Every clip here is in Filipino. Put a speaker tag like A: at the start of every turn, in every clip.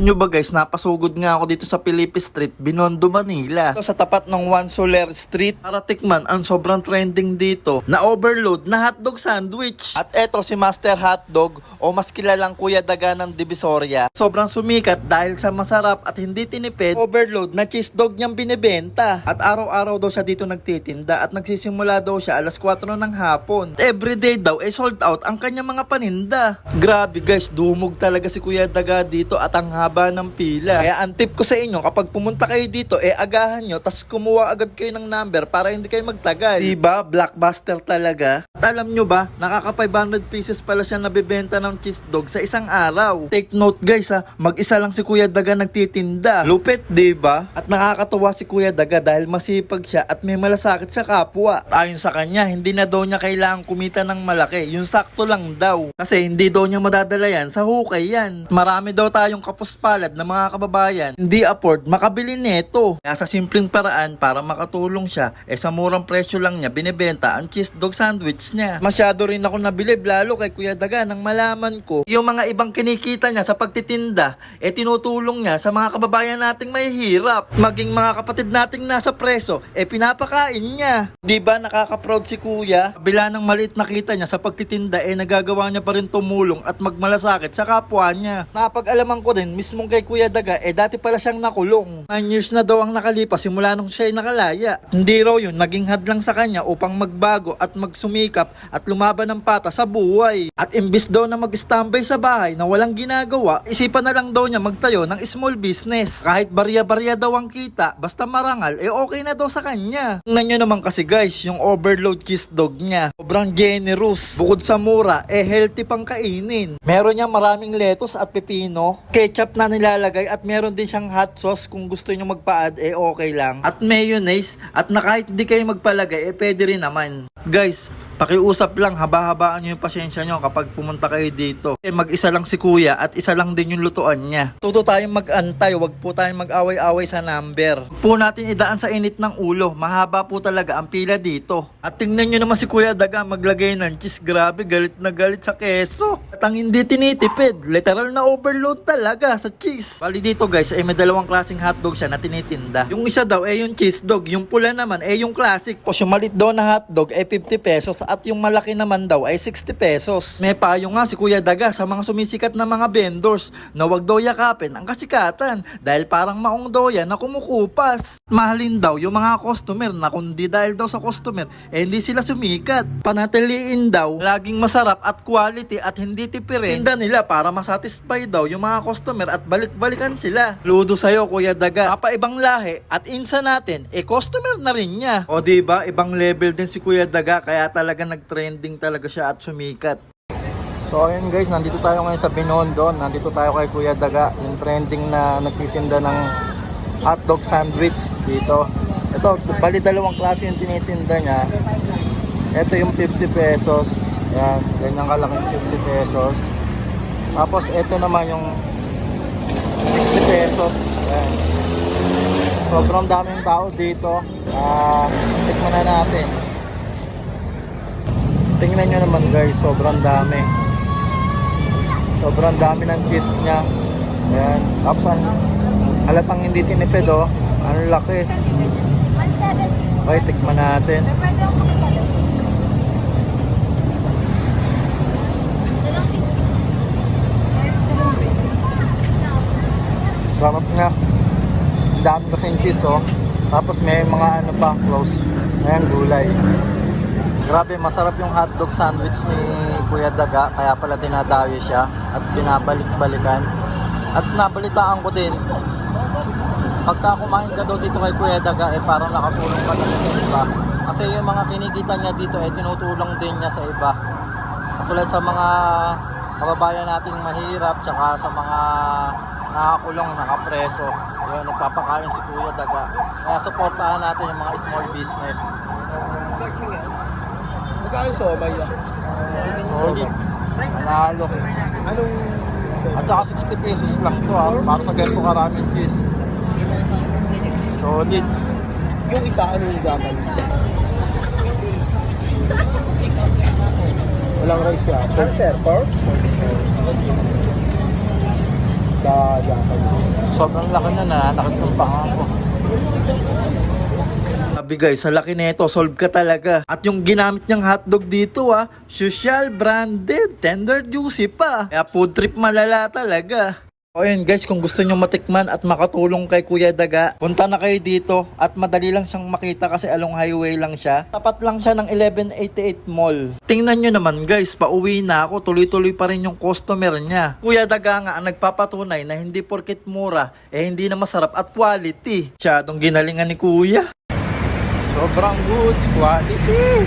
A: nyo ba guys, napasugod nga ako dito sa Felipe Street, Binondo, Manila. Ito sa tapat ng Juan Soler Street. Para tikman ang sobrang trending dito na overload na hotdog sandwich. At eto si Master Hotdog o mas kilalang Kuya Daga ng Divisoria. Sobrang sumikat dahil sa masarap at hindi tinipid overload na cheese dog niyang binibenta. At araw-araw daw siya dito nagtitinda at nagsisimula daw siya alas 4 ng hapon. Everyday daw ay sold out ang kanyang mga paninda. Grabe guys, dumog talaga si Kuya Daga dito at ang haba ng pila. Kaya ang tip ko sa inyo, kapag pumunta kayo dito, eh agahan nyo, tas kumuha agad kayo ng number para hindi kayo magtagal. Diba? Blockbuster talaga. Alam nyo ba, nakaka 500 pieces pala siya nabibenta ng cheese dog sa isang araw. Take note guys ha, mag-isa lang si Kuya Daga nagtitinda. Lupit, diba? At nakakatuwa si Kuya Daga dahil masipag siya at may malasakit sa kapwa. Ayon sa kanya, hindi na daw niya kailangang kumita ng malaki. Yung sakto lang daw. Kasi hindi daw niya madadala yan sa hukay yan. Marami daw tayong kapuspalad na mga kababayan hindi afford makabili nito. Kaya sa simpleng paraan para makatulong siya, eh sa murang presyo lang niya binibenta ang cheese dog sandwich niya. Masyado rin ako nabilib lalo kay Kuya Daga nang malaman ko yung mga ibang kinikita niya sa pagtitinda, eh tinutulong niya sa mga kababayan nating may hirap. Maging mga kapatid nating nasa preso, eh pinapakain niya. Di ba nakaka-proud si Kuya? Bila ng maliit na kita niya sa pagtitinda, eh nagagawa niya pa rin tumulong at magmalasakit sa kapwa niya. Napag-alaman ko din, mismong kay Kuya Daga, eh dati pala siyang nakulong. 9 years na daw ang nakalipas simula nung siya ay nakalaya. Hindi raw yun, naging hadlang sa kanya upang magbago at magsumikap at lumaban ng pata sa buhay. At imbis daw na mag-standby sa bahay na walang ginagawa, isipan na lang daw niya magtayo ng small business. Kahit barya-barya daw ang kita, basta marangal, eh okay na daw sa kanya. Tingnan nyo naman kasi guys, yung overload kiss dog niya. Sobrang generous. Bukod sa mura, eh healthy pang kainin. Meron niya maraming lettuce at pepino, ketchup na nilalagay at meron din siyang hot sauce kung gusto niyo magpa-add eh okay lang. At mayonnaise at na kahit di kayo magpalagay eh pwede rin naman. Guys, Pakiusap lang, haba-habaan nyo yung pasensya nyo kapag pumunta kayo dito. Eh, mag-isa lang si kuya at isa lang din yung lutuan niya. Tuto tayong mag-antay, wag po tayong mag-away-away sa number. Po natin idaan sa init ng ulo, mahaba po talaga ang pila dito. At tingnan nyo naman si Kuya Daga maglagay ng cheese, grabe, galit na galit sa keso. At ang hindi tinitipid, literal na overload talaga sa cheese. Bali dito guys, ay may dalawang klaseng hotdog siya na tinitinda. Yung isa daw ay yung cheese dog, yung pula naman ay yung classic. Tapos yung malit daw na hotdog ay 50 pesos at yung malaki naman daw ay 60 pesos. May payo nga si Kuya Daga sa mga sumisikat na mga vendors na wag daw yakapin ang kasikatan dahil parang maong daw yan na kumukupas. Mahalin daw yung mga customer na kundi dahil daw sa customer eh hindi sila sumikat. Panatiliin daw laging masarap at quality at hindi tipirin. Tinda nila para masatisfy daw yung mga customer at balik-balikan sila. Ludo sa'yo Kuya Daga. Papa ibang lahi at insa natin eh customer na rin niya. O di ba ibang level din si Kuya Daga kaya talaga nag-trending talaga siya at sumikat. So ayun guys, nandito tayo ngayon sa Binondo. Nandito tayo kay Kuya Daga, yung trending na nagtitinda ng hotdog sandwich dito. Ito, bali dalawang klase yung tinitinda niya. Ito yung 50 pesos. Yan, ganyan kalaking 50 pesos. Tapos ito naman yung 60 pesos. Yan. Sobrang daming tao dito. Ah, tikman na natin. Tingnan nyo naman guys, sobrang dami. Sobrang dami ng cheese niya. Ayan. Tapos ang halatang hindi tinipid oh. Ang laki. Okay, tikman natin. Sarap nga. Dami kasing cheese oh. Tapos may mga ano pa, close. Ayan, gulay. Grabe, masarap yung hotdog sandwich ni Kuya Daga, kaya pala dinadayo siya at binabalik-balikan. At nabalitaan ko din, pagka kumain ka daw dito kay Kuya Daga, eh parang nakatulong ka na sa iba. Kasi yung mga kinikita niya dito, eh tinutulong din niya sa iba. Katulad sa mga kababayan nating mahirap, tsaka sa mga nakakulong, nakapreso. Yun, nagpapakain si Kuya Daga. Kaya supportahan natin yung mga small business.
B: Magkano sa omay yan?
A: Solid. Panalo.
B: Anong...
A: At saka 60 pesos lang to ha. Para sa ganito karaming cheese. Solid.
B: Yung isa, ano yung gamal? Walang rice siya. Ano sir? Pork?
A: Sobrang laki na na, nakit ng Sabi guys, sa laki nito, solve ka talaga. At yung ginamit niyang hotdog dito ah, social branded, tender juicy pa. Kaya food trip malala talaga. O yun guys, kung gusto nyo matikman at makatulong kay Kuya Daga, punta na kayo dito at madali lang siyang makita kasi along highway lang siya. Tapat lang siya ng 1188 Mall. Tingnan nyo naman guys, pauwi na ako, tuloy-tuloy pa rin yung customer niya. Kuya Daga nga ang nagpapatunay na hindi porket mura, eh hindi na masarap at quality. Siyadong ginalingan ni Kuya.
B: Sobrang good quality.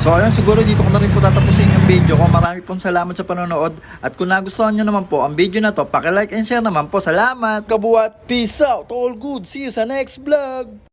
A: So ayun, siguro dito ko na rin po tatapusin yung video ko. Marami pong salamat sa panonood. At kung nagustuhan nyo naman po ang video na to, like and share naman po. Salamat! Kabuat, peace out! All good! See you sa next vlog!